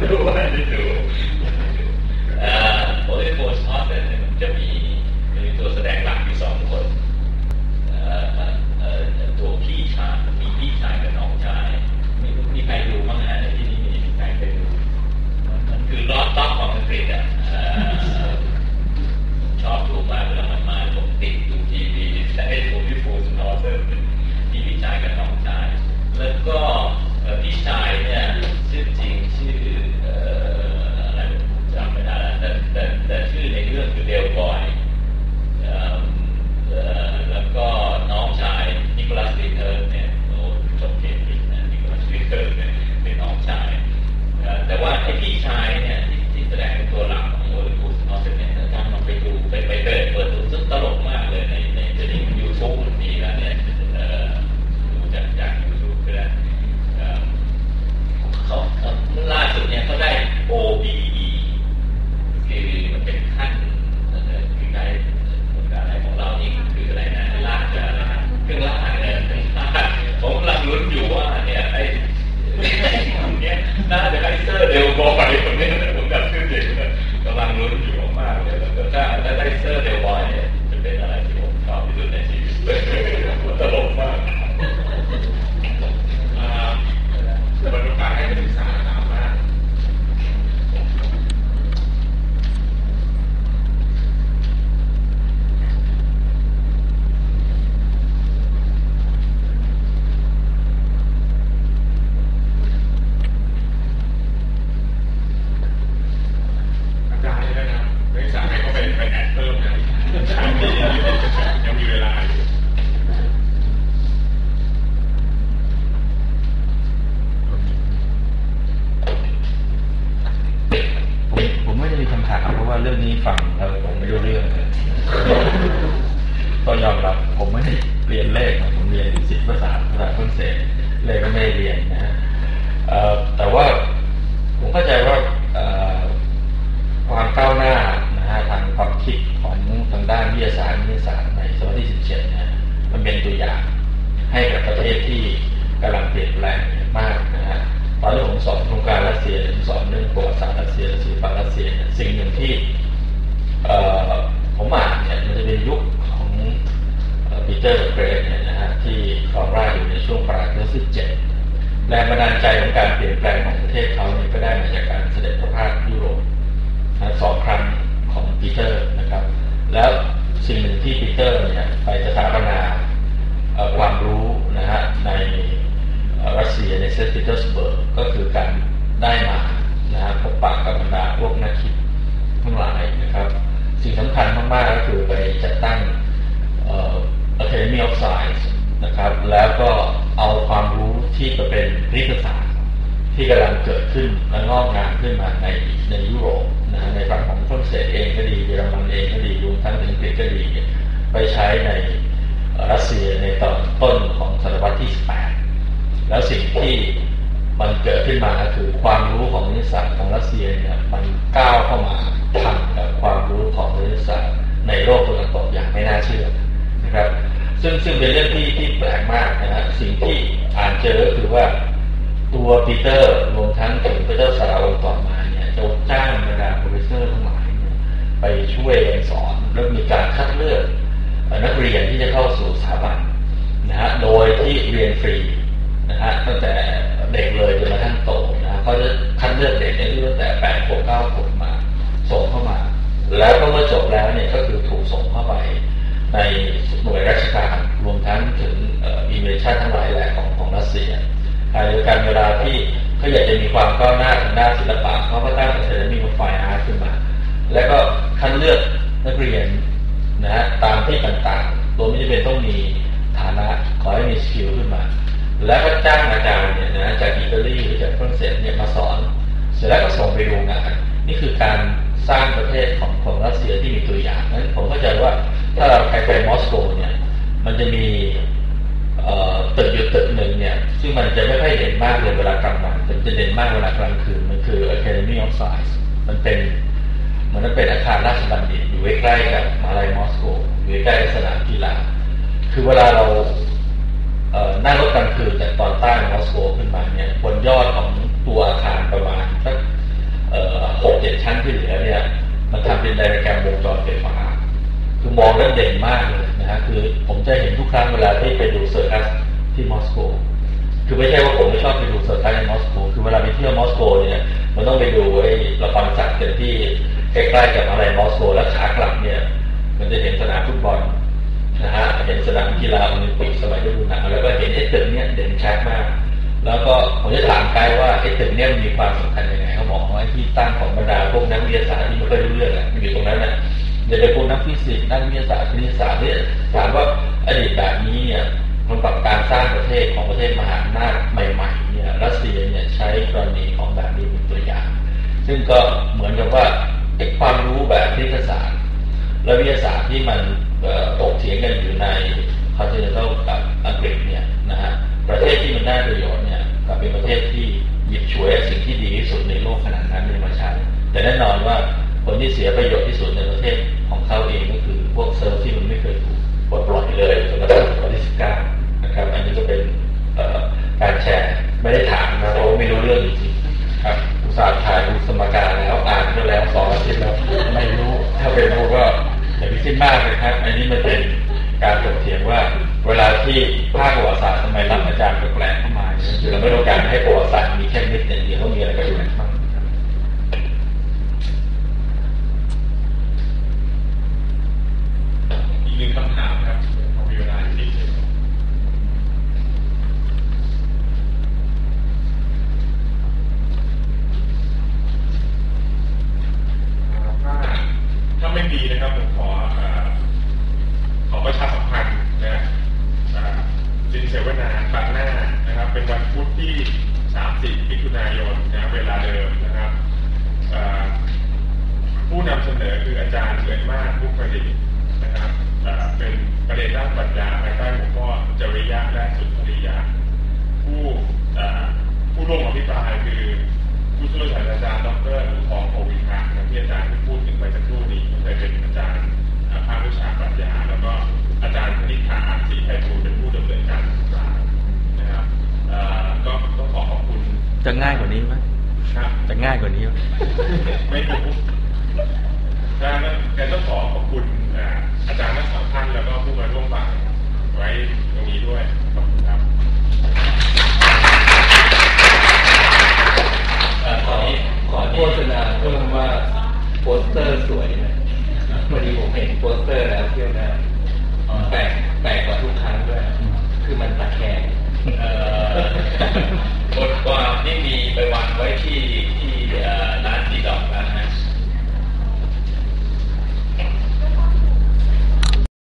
ดูไม่ได้ดูโอลิโฟสออสเนี่ยมัน ชายเนี่ยที่แสดงเป็นตัวหลักของโอลิมปิกนอสเนี่ยถ้าลองไปดูไปไปเปิดเปิดดูซึ่งตลกมากเลยในในจะนี้ยูทูบมันมีแล้วเนี่ยดูจากจากยูทูบก็ได้เขาล่าสุดเนี่ยเขาได้ OBE คือมันเป็นขั้นคือไกด์อะไรของเรานี่คืออะไรนะลากจะเครื่องลากเนี่ยผมกำลังลุ้นอยู่ว่าเนี่ยไอ้เนี่ยน่าจะไอ้เซอร์เดลบอยคนนี้ผมจำชื่อเด็กกำลังลุ้นอยู่มากเลยแล้วก็ถ้าถ้าได้เซอร์เดลบอยเนี่ยจะเป็นอะไรที่ผมชอบที่สุดในชีวิตตลกมาก เปิดโอกาสให้นักศึกษาถามว่า อาจารย์นี่นะครับนักศึกษาให้เขาไปไปแอดเพิ่มนะยังมีเวลาอยู่ ผมผมไม่ได้มีคำถาม เรื่องนี้ฟังแล้วผมไม่รู้เรื่องต้องยอมรับผมไม่ได้เรียนเลขนะผมเรียนศิลปศาสตร์ภาษาฝรั่งเศสเลขก็ไม่ได้เรียนนะฮะแต่ว่าผมเข้าใจว่าความก้าวหน้านะฮะทางความคิดของทางด้านวิทยาศาสตร์วิทยาศาสตร์ในศตวรรษที่ 17นะมันเป็นตัวอย่างให้กับประเทศที่ งปลายศตวรรษที่7แรงบันดาลใจของการเปลี่ยนแปลงของประเทศเขาเนี่ยก็ได้มาจากการเสด็จพระราชยุโรปสองครั้งของปีเตอร์นะครับ แล้วสิ่งหนึ่งที่ปีเตอร์เนี่ยไปสถาปนาความรู้นะฮะในรัสเซียในเซนต์ปีเตอร์สเบิร์กก็คือการได้มานะฮะพบปะกับบรรดาพวกนักคิดทั้งหลายนะครับ สิ่งสำคัญมากๆก็คือไปจัดตั้ง Academy of Science นะครับแล้ว ที่จะเป็นวิทยาศาสตร์ที่กำลังเกิดขึ้นและงอกงามขึ้นมาในในยุโรปนะในฝั่งของฝรั่งเศสเองก็ดีเยอรมันเองก็ดีรวมทั้งอังกฤษก็ดีไปใช้ในรัสเซียในตอนต้นของศตวรรษที่ 18 แล้วสิ่งที่มันเกิดขึ้นมาคือความรู้ของวิทยาศาสตร์ของรัสเซียเนี่ยมันก้าวเข้ามาทันกับความรู้ของวิทยาศาสตร์ในโลกตะวันตกอย่างไม่น่าเชื่อนะครับ ซึ่งซึ่งเป็นเรื่องที่ที่แปลกมากนะฮะสิ่งที่อ่านเจอก็คือว่าตัวปีเตอร์รวมทั้งถึงปีเตอร์สารองต่อมาเนี่ยจะจ้างบรรดาโปรเฟสเซอร์ทั้งหลายไปช่วยกันสอนแล้วมีการคัดเลือกนักเรียนที่จะเข้าสู่สถาบันนะฮะโดยที่เรียนฟรีนะฮะตั้งแต่เด็กเลยจนกระทั่งโตนะเขาจะคัดเลือกเด็กในรุ่นตั้งแต่แปดขวบเก้าขวบมา ส่งเข้ามา แล้วก็เมื่อจบแล้วเนี่ยก็คือถูกส่งเข้าไปใน ยวกันเวลาที่เขาอยากจะมีความก้าวหน้าทางด้านศิลปะเขาก็ตั้งเซนมีไฟอาร์ตขึ้นมา แล้วก็คัดเลือกนักเรียนนะฮะตามที่ต่างๆ ตัวไม่จำเป็นต้องมีฐานะขอให้มีสกิลขึ้นมา แล้วก็จ้างอาจารย์เนี่ยนะจากอิตาลีหรือจากฝรั่งเศสเนี่ยมาสอน เสร็จแล้วก็ส่งไปดูงาน นี่คือการสร้างประเทศของของรัสเซียที่มีตัวอย่างนั้นผมเข้าใจว่าถ้าเราใครไปมอสโกเนี่ยมันจะมี ตึกอยู่ตึกหนึ่งเนี่ย ซึ่งมันจะไม่ค่อยเด่นมากเลยเวลากลางวันแต่จะเด่นมากเวลากลางคืน มันคือ Academy of Science มันเป็นมันเป็นอาคารราชบัณฑิตอยู่ใกล้ๆกับมหาลัยมอสโกอยู่ใกล้สนามกีฬาคือเวลาเราเนั่งรถกลางคืนจากตอนใต้มอสโกขึ้นมาเนี่ยบนยอดของตัวอาคารประมาณสักเหลือเนี่ย มันทำเป็นไดอะแกรมวงจรไฟฟ้าคือมองแล้วเด่นมากเลยนะฮะคือผมจะเห็นทุกครั้งเวลาที่ไปดูเซอร์คัส ที่มอสโก คือไม่ใช่ว่าผมไม่ชอบไปดูเซอร์คัสในมอสโก คือเวลาไปเที่ยวมอสโกเนี่ยมันต้องไปดูไอ้ละครสัตว์กันที่ใกล้ๆกับอะไรมอสโก แล้วขากลับเนี่ย มันจะเห็นสนามฟุตบอลนะฮะเห็นสนามกีฬาโอลิมปิกสมัยฤดูหนาวแล้วก็เห็นไอ้ตึกเนี่ยเด่นชัดมาก แล้วก็ผมจะถามไกด์ว่าไอ้ตึกเนี่ยมีความสำคัญยังไงเขาบอกว่าที่ตั้งของบรรดาพวกนักวิทยาศาสตร์ที่ไม่ค่อยรู้เรื่องอะมันอยู่ตรงนั้นน่ะจะเป็นพวกนักฟิสิกส์นักวิทยาศาสตร์คณิตศาสตร์เนี่ยถามว่าอดีตแบบนี้เนี่ย มันกับการสร้างประเทศของประเทศมหาอำนาจใหม่ๆเนี่ยรัสเซียเนี่ยใช้กรณีของแบบนี้เป็นตัวอย่าง ซึ่งก็เหมือนกับว่าไอ้ความรู้แบบคณิตศาสตร์และวิทยาศาสตร์ที่มันตกเถียงกันอยู่ในคอนเทนเนอร์กับอังกฤษเนี่ยนะฮะประเทศที่มันได้ประโยชน์เนี่ยกับเป็นประเทศที่หยิบฉวยสิ่งที่ดีที่สุดในโลกขนาดนั้นมาใช้แต่แน่นอนว่าคนที่เสียประโยชน์ที่สุดในประเทศ คิดมากเลยครับ อันนี้มันเป็นการถกเถียงว่า เวลาที่ภาคประวัติศาสตร์ทำไมรับอาจารย์แปลกเข้ามาคือเราไม่ต้องการให้ประวัติศาสตร์มีแค่นิดอย่างเดียวต้องมีอะไรก็อยู่ในบ้างอีกหนึ่งคำถามครับพอมีเวลาอยู่นิดนึงถ้าถ้าไม่มีนะครับผมขอขอประชาสัมพันธ์นะจินเสวนาครั้งหน้านะครับ เป็นวันพุธที่ 30มิถุนายนนะเวลาเดิมนะครับผู้นำเสนอคืออาจารย์เกิมมากผู้ประดิษฐ์นะครับเป็นประเด็นด้านปัญญาภายใต้หัวข้อจริยะและสุนทรียะผู้ผู้ร่วมอภิปรายคือ ผู้ช่วยศาสตราจารย์ดรอุทองโควิคาที่อาจารย์ที่พูดถึงไปสักครู่นี้เคยเป็นอาจารย์ภาควิชาปรัชญาแล้วก็อาจารย์คณิตถาศรีไพบูลเป็นผู้ดำเนินการศึกษานะครับก็ต้องขอขอบคุณ จะง่ายกว่านี้ไหมครับจะง่ายกว่านี้ไหมไม่รู้แต่ต้องขอขอบคุณอาจารย์